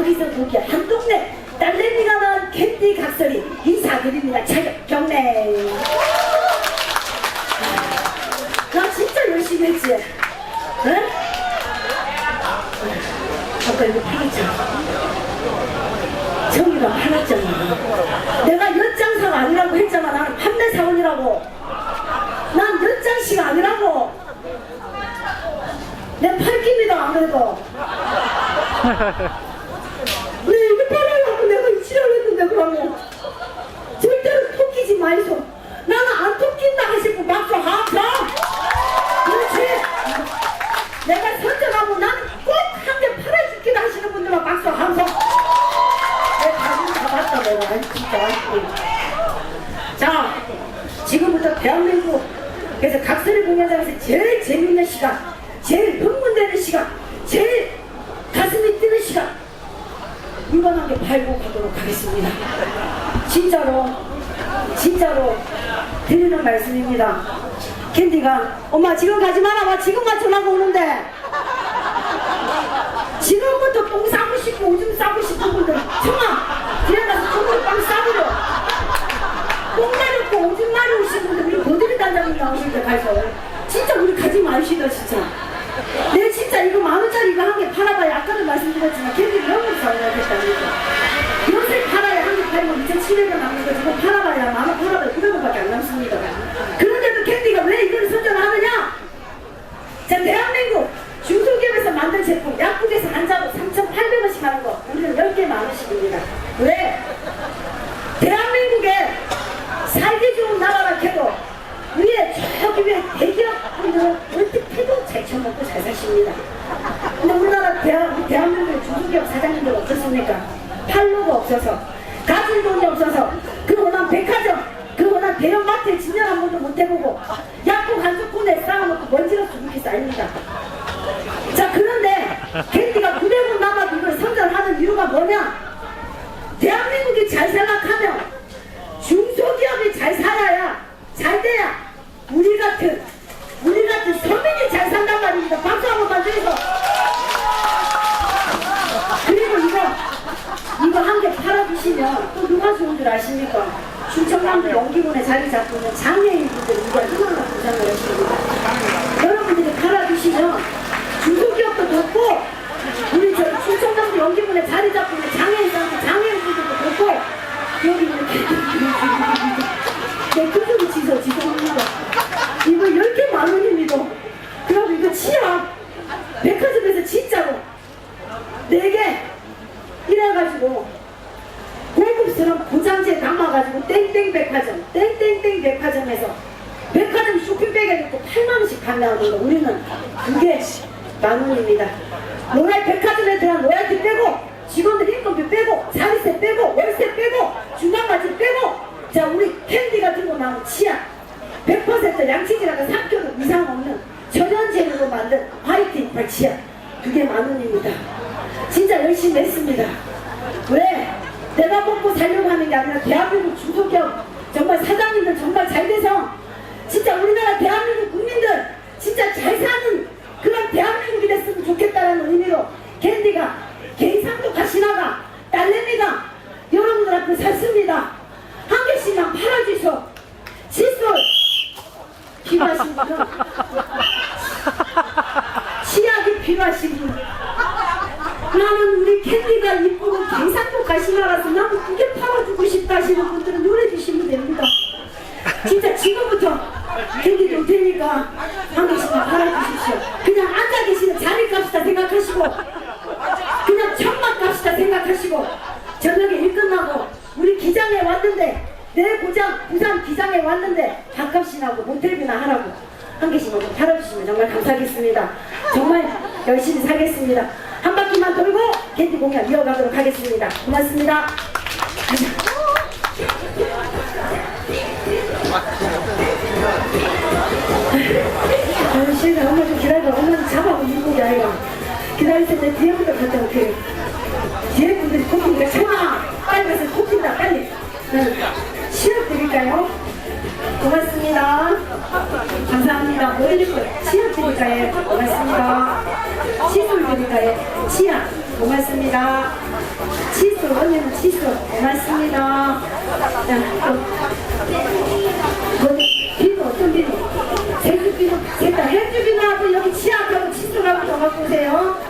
거기서 거기 한 동네 딸내미가 낳은 캔디 각설이 인사드립니다. 차렷 경례. 나 진짜 열심히 했지. 응? 아까 이거 팔았잖아. 정이가 팔았잖아. 내가 엿장사가 아니라고 했잖아. 나는 판매사원이라고. 난 엿장씨가 아니라고. 내 팔깁니다, 안 그래도. 네, 이거 팔아라고 내가 지랄했는데, 그러면. 절대로 토끼지 마이소. 나는 안 토낀다 하시고 박수 한번 그렇지. 내가 선전하고 나는 꼭 한 개 팔아줄게 하시는 분들만 박수 한번 내 가슴 잡았다 내가 아이, 진짜. 자, 지금부터 대한민국 그래서 각설이 공연장에서 제일 재밌는 시간, 제일 흥분되는 시간, 제일 가슴이 뛰는 시간 개 팔고 가도록 하겠습니다. 진짜로, 진짜로 드리는 말씀입니다. 캔디가 엄마 지금 가지 마라, 와 지금만 전화가 오는데. 지금부터 똥 싸고 싶고 오줌 싸고 싶은 분들 청아 집에 가서 똥을 빵 싸버려 똥 마렵고 오줌 마려우신 분들 우리 고드리 단장님 나오실 때 가서. 진짜 우리 가지 마시다 진짜. 내 진짜 이거 만 원짜리 이거 한 개 팔아봐야 아까도 말씀드렸지만 걔들이 너무 잘못했다니까 요새 팔아야 한 개 팔면 2,700원 남는 거 지금 팔아봐야 만원 팔아봐야 900원밖에 안 남습니다 그런데도 캔디가 왜 이걸 선전하느냐 자, 대한민국 중소기업에서 만든 제품 약국에서 한 자루 3,800원씩 하는 거 우리는 10개 만 원씩입니다. 왜? 대한민국에 살기 좋은 나라라 해도 위에 저기 위에 대기업 분들은 어떻게 해도 잘 처먹고 잘 사십니다. 근데 우리나라 대한, 대한민국의 중소기업 사장님들 없었습니까? 팔로가 없어서 가진 돈이 없어서 그 워낙 백화점 그 워낙 대형마트에 진열 한 번도 못 해보고 약국 한 스푼에 쌓아놓고 먼지가 수북히 쌓입니다. 자 그런데 캔디가 900원 남아도 이걸 선전하는 이유가 뭐냐? 대한민국이 잘 생각하면 중소기업이 잘 살아야 잘 돼야 우리 같은 우리 같은 서민이 잘 산단 말입니다. 박수 한번 만들어서 그리고 이거 이거 한 개 팔아주시면 줄 아십니까? 충청남도 연기군에 자리 잡고 있는 장애인 분들 이거 얼마나 보장을 하십니까? 여러분들이 팔아주시면 중소기업도 돕고 우리 저 충청남도 연기군에 자리 잡고 있는 장애인들 장애인 분들도 돕고 여기 이렇게 내 그들이 지서 죄송합니다. 이거 10개 만 원입니다. 그럼 이거 치아 백화점에서 진짜로 4개 이래가지고 고급스러운 고장제 담아가지고 땡땡 백화점 땡땡땡 백화점에서 백화점 쇼핑백에 넣고 8만원씩 판매하는 거 우리는 그게 만원입니다. 로얄 백화점에 들어간 로얄티 빼고 직원들 인건비 빼고 자리세 빼고 월세 빼고 중간까지 빼고 자 우리 캔디가 들고 나온 치약 100% 양치질하고 3kg 이상 없는 천연 재료로 만든 화이트 이빨 치약 그게 만원입니다. 진짜 열심히 했습니다. 왜? 내가 먹고 살려고 하는 게 아니라 대한민국 중소기업 정말 사장님들 정말 잘 돼서 진짜 우리나라 대한민국 국민들 진짜 잘 사는 그런 대한민국이 됐으면 좋겠다는 의미로 캔디가 개인상도 가시나가 딸내미가 여러분들 앞에 샀습니다. 한 개씩만 팔아주소. 칫솔. 필요하신 분은 치약이 필요하신 분 나는 우리 캔디가 이쁘고 경상 도 가시나라서 나는 그게 팔아주고 싶다 하시는 분들은 노래 주시면 됩니다. 진짜 지금부터 캔디 줄 테니까 한 개씩만 팔아주십시오. 그냥 앉아 계시는 자리 값이다 생각하시고 그냥 천막 값이다 생각하시고 저녁에 일 끝나고 우리 기장에 왔는데 내 고장 부산 기장에 왔는데 밥값이 나고 모텔비나 하라고 한 개씩만 좀 팔아주시면 정말 감사하겠습니다. 정말 열심히 살겠습니다. 한 바퀴만 돌고 캔디 공연 이어가도록 하겠습니다. 고맙습니다. 시간 엄마 좀 기다려. 엄마 좀 잡아고 물고기 아이가. 기다릴 텐데 뒤에부터 갔다 올게요. 뒤에 분들이 코피니까 참아! 빨리 가서 코피다 빨리. 네. 시합 드릴까요? 고맙습니다. 감사합니다. 거예요? 치약 드릴까요? 고맙습니다. 시술 드릴까요? 치약. 고맙습니다. 칫솔, 언니는 칫솔, 고맙습니다. 자, 또, 비누, 어떤 비누? 세주 비누, 됐다. 해주 비누하고 여기 치약하고 칫솔하고 더 갖고 오세요.